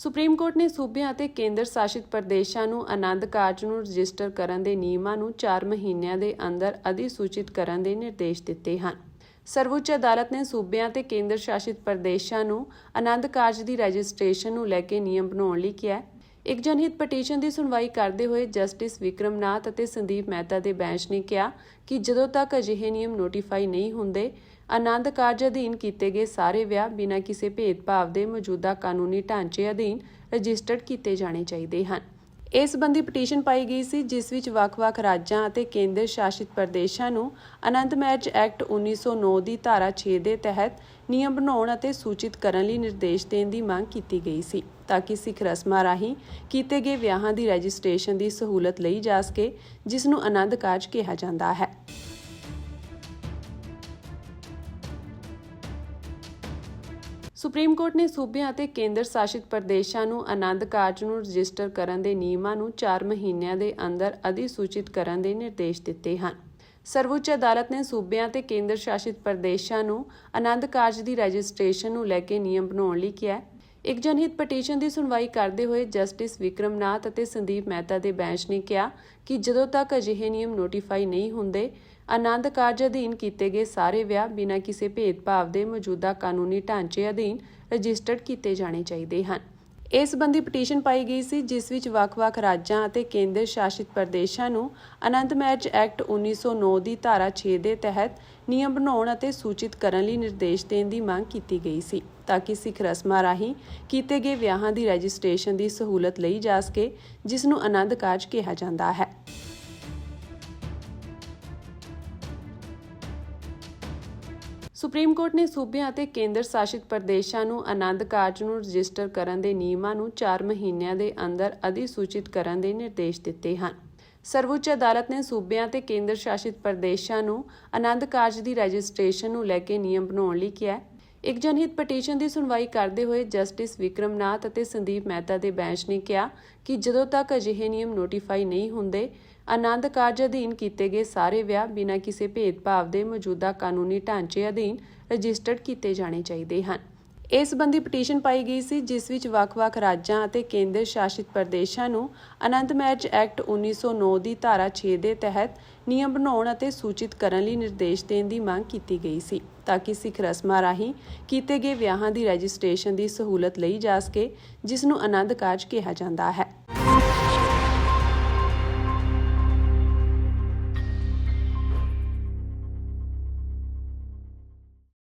Supreme court ਨੇ ਸੂਬਿਆਂ ਅਤੇ ਕੇਂਦਰ ਸ਼ਾਸਿਤ ਪ੍ਰਦੇਸ਼ਾਂ ਨੂੰ ਆਨੰਦ ਕਾਰਜ ਨੂੰ ਰਜਿਸਟਰ ਕਰਨ ਦੇ ਨਿਯਮਾਂ ਨੂੰ 4 ਮਹੀਨਿਆਂ ਦੇ ਅੰਦਰ ਅਧਿਸੂਚਿਤ ਕਰਨ ਦੇ ਨਿਰਦੇਸ਼ ਦਿੱਤੇ ਹਨ। ਸਰਵਉੱਚ ਅਦਾਲਤ ਨੇ ਸੂਬਿਆਂ ਤੇ ਕੇਂਦਰ ਸ਼ਾਸਿਤ ਪ੍ਰਦੇਸ਼ਾਂ ਨੂੰ ਆਨੰਦ ਕਾਰਜ ਦੀ ਰਜਿਸਟ੍ਰੇਸ਼ਨ ਨੂੰ ਲੈ ਕੇ ਨਿਯਮ ਬਣਾਉਣ ਲਈ ਕਿਹਾ ਇੱਕ ਜਨਹਿਤ ਪਟੀਸ਼ਨ ਦੀ ਸੁਣਵਾਈ ਕਰਦੇ ਹੋਏ ਜਸਟਿਸ ਵਿਕਰਮਨਾਥ ਅਤੇ ਸੰਦੀਪ ਮਹਿਤਾ ਦੇ ਬੈਂਚ ਨੇ ਕਿਹਾ ਕਿ ਜਦੋਂ ਤੱਕ ਅਜਿਹੇ ਨਿਯਮ ਨੋਟੀਫਾਈ ਨਹੀਂ ਹੁੰਦੇ ਆਨੰਦ ਕਾਰਜ ਅਧੀਨ ਕੀਤੇ ਗਏ ਸਾਰੇ ਵਿਆਹ ਬਿਨਾਂ ਕਿਸੇ ਭੇਦਭਾਵ ਦੇ ਮੌਜੂਦਾ ਕਾਨੂੰਨੀ ਢਾਂਚੇ ਅਧੀਨ ਰਜਿਸਟਰਡ ਕੀਤੇ ਜਾਣੇ ਚਾਹੀਦੇ ਹਨ। ਇਸ ਸੰਬੰਧੀ ਪਟੀਸ਼ਨ ਪਾਈ ਗਈ ਸੀ, ਜਿਸ ਵਿੱਚ ਵੱਖ-ਵੱਖ ਰਾਜਾਂ ਅਤੇ ਕੇਂਦਰ ਸ਼ਾਸਿਤ ਪ੍ਰਦੇਸ਼ਾਂ ਨੂੰ ਆਨੰਦ ਮੈਰਿਜ ਐਕਟ 1909 ਦੀ ਧਾਰਾ 6 ਦੇ ਤਹਿਤ ਨਿਯਮ ਬਣਾਉਣ ਅਤੇ ਸੂਚਿਤ ਕਰਨ ਲਈ ਨਿਰਦੇਸ਼ ਦੇਣ ਦੀ ਮੰਗ ਕੀਤੀ ਗਈ ਸੀ, ਤਾਂ ਕਿ ਸਿੱਖ ਰਸਮਾਂ ਰਾਹੀਂ ਕੀਤੇ ਗਏ ਵਿਆਹਾਂ ਦੀ ਰਜਿਸਟ੍ਰੇਸ਼ਨ ਦੀ ਸਹੂਲਤ ਲਈ ਜਾ ਸਕੇ, ਜਿਸ ਨੂੰ ਆਨੰਦ ਕਾਰਜ ਕਿਹਾ ਜਾਂਦਾ ਹੈ। ਸੁਪਰੀਮ ਕੋਰਟ ਨੇ ਸੂਬਿਆਂ ਅਤੇ ਕੇਂਦਰ ਸ਼ਾਸਿਤ ਪ੍ਰਦੇਸ਼ਾਂ ਨੂੰ ਆਨੰਦ ਕਾਰਜ ਨੂੰ ਰਜਿਸਟਰ ਕਰਨ ਦੇ ਨਿਯਮਾਂ ਨੂੰ 4 ਮਹੀਨਿਆਂ ਦੇ ਅੰਦਰ ਅਧਿਸੂਚਿਤ ਕਰਨ ਦੇ ਨਿਰਦੇਸ਼ ਦਿੱਤੇ ਹਨ। ਸਰਵਉੱਚ ਅਦਾਲਤ ਨੇ ਸੂਬਿਆਂ ਤੇ ਕੇਂਦਰ ਸ਼ਾਸਿਤ ਪ੍ਰਦੇਸ਼ਾਂ ਨੂੰ ਆਨੰਦ ਕਾਰਜ ਦੀ ਰਜਿਸਟ੍ਰੇਸ਼ਨ ਨੂੰ ਲੈ ਕੇ ਨਿਯਮ ਬਣਾਉਣ ਲਈ ਕਿਹਾ ਇੱਕ ਜਨਹਿਤ ਪਟੀਸ਼ਨ ਦੀ ਸੁਣਵਾਈ ਕਰਦੇ ਹੋਏ ਜਸਟਿਸ ਵਿਕਰਮਨਾਥ ਅਤੇ ਸੰਦੀਪ ਮਹਿਤਾ ਦੇ ਬੈਂਚ ਨੇ ਕਿਹਾ ਕਿ ਜਦੋਂ ਤੱਕ ਅਜਿਹੇ ਨਿਯਮ ਨੋਟੀਫਾਈ ਨਹੀਂ ਹੁੰਦੇ ਆਨੰਦ ਕਾਰਜ ਅਧੀਨ ਕੀਤੇ ਗਏ ਸਾਰੇ ਵਿਆਹ ਬਿਨਾਂ ਕਿਸੇ ਭੇਦਭਾਵ ਦੇ ਮੌਜੂਦਾ ਕਾਨੂੰਨੀ ਢਾਂਚੇ ਅਧੀਨ ਰਜਿਸਟਰਡ ਕੀਤੇ ਜਾਣੇ ਚਾਹੀਦੇ ਹਨ। ਇਸ ਸੰਬੰਧੀ ਪਟੀਸ਼ਨ ਪਾਈ ਗਈ ਸੀ, ਜਿਸ ਵਿੱਚ ਵੱਖ-ਵੱਖ ਰਾਜਾਂ ਅਤੇ ਕੇਂਦਰ ਸ਼ਾਸਿਤ ਪ੍ਰਦੇਸ਼ਾਂ ਨੂੰ ਆਨੰਦ ਮੈਰਿਜ ਐਕਟ 1909 ਦੀ ਧਾਰਾ 6 ਦੇ ਤਹਿਤ ਨਿਯਮ ਬਣਾਉਣ ਅਤੇ ਸੂਚਿਤ ਕਰਨ ਲਈ ਨਿਰਦੇਸ਼ ਦੇਣ ਦੀ ਮੰਗ ਕੀਤੀ ਗਈ ਸੀ, ਤਾਂ ਕਿ ਸਿੱਖ ਰਸਮਾਂ ਰਾਹੀਂ ਕੀਤੇ ਗਏ ਵਿਆਹਾਂ ਦੀ ਰਜਿਸਟ੍ਰੇਸ਼ਨ ਦੀ ਸਹੂਲਤ ਲਈ ਜਾ ਸਕੇ, ਜਿਸ ਨੂੰ ਆਨੰਦ ਕਾਰਜ ਕਿਹਾ ਜਾਂਦਾ ਹੈ। ਸੁਪਰੀਮ ਕੋਰਟ ਨੇ ਸੂਬਿਆਂ ਅਤੇ ਕੇਂਦਰ ਸ਼ਾਸਿਤ ਪ੍ਰਦੇਸ਼ਾਂ ਨੂੰ ਆਨੰਦ ਕਾਰਜ ਨੂੰ ਰਜਿਸਟਰ ਕਰਨ ਦੇ ਨਿਯਮਾਂ ਨੂੰ 4 ਮਹੀਨਿਆਂ ਦੇ ਅੰਦਰ ਅਧਿਸੂਚਿਤ ਕਰਨ ਦੇ ਨਿਰਦੇਸ਼ ਦਿੱਤੇ ਹਨ ਸਰਵਉੱਚ ਅਦਾਲਤ ਨੇ ਸੂਬਿਆਂ ਤੇ ਕੇਂਦਰ ਸ਼ਾਸਿਤ ਪ੍ਰਦੇਸ਼ਾਂ ਨੂੰ ਆਨੰਦ ਕਾਰਜ ਦੀ ਰਜਿਸਟ੍ਰੇਸ਼ਨ ਨੂੰ ਲੈ ਕੇ ਨਿਯਮ ਬਣਾਉਣ ਲਈ ਕਿਹਾ ਹੈ। ਇੱਕ ਜਨਹਿਤ ਪਟੀਸ਼ਨ ਦੀ ਸੁਣਵਾਈ ਕਰਦੇ ਹੋਏ ਜਸਟਿਸ ਵਿਕਰਮਨਾਥ ਅਤੇ ਸੰਦੀਪ ਮਹਿਤਾ ਦੇ ਬੈਂਚ ਨੇ ਕਿਹਾ ਕਿ ਜਦੋਂ ਤੱਕ ਅਜਿਹੇ ਨਿਯਮ ਨੋਟੀਫਾਈ ਨਹੀਂ ਹੁੰਦੇ ਆਨੰਦ ਕਾਰਜ ਅਧੀਨ ਕੀਤੇ ਗਏ ਸਾਰੇ ਵਿਆਹ ਬਿਨਾਂ ਕਿਸੇ ਭੇਦਭਾਵ ਦੇ ਮੌਜੂਦਾ ਕਾਨੂੰਨੀ ਢਾਂਚੇ ਅਧੀਨ ਰਜਿਸਟਰਡ ਕੀਤੇ ਜਾਣੇ ਚਾਹੀਦੇ ਹਨ। ਇਸ ਸੰਬੰਧੀ ਪਟੀਸ਼ਨ ਪਾਈ ਗਈ ਸੀ, ਜਿਸ ਵਿੱਚ ਵੱਖ-ਵੱਖ ਰਾਜਾਂ ਅਤੇ ਕੇਂਦਰ ਸ਼ਾਸਿਤ ਪ੍ਰਦੇਸ਼ਾਂ ਨੂੰ ਆਨੰਦ ਮੈਰਿਜ ਐਕਟ 1909 ਦੀ ਧਾਰਾ 6 ਦੇ ਤਹਿਤ ਨਿਯਮ ਬਣਾਉਣ ਅਤੇ ਸੂਚਿਤ ਕਰਨ ਲਈ ਨਿਰਦੇਸ਼ ਦੇਣ ਦੀ ਮੰਗ ਕੀਤੀ ਗਈ ਸੀ, ਤਾਂ ਕਿ ਸਿੱਖ ਰਸਮਾਂ ਰਾਹੀਂ ਕੀਤੇ ਗਏ ਵਿਆਹਾਂ ਦੀ ਰਜਿਸਟ੍ਰੇਸ਼ਨ ਦੀ ਸਹੂਲਤ ਲਈ ਜਾ ਸਕੇ, ਜਿਸ ਨੂੰ ਆਨੰਦ ਕਾਰਜ ਕਿਹਾ ਜਾਂਦਾ ਹੈ।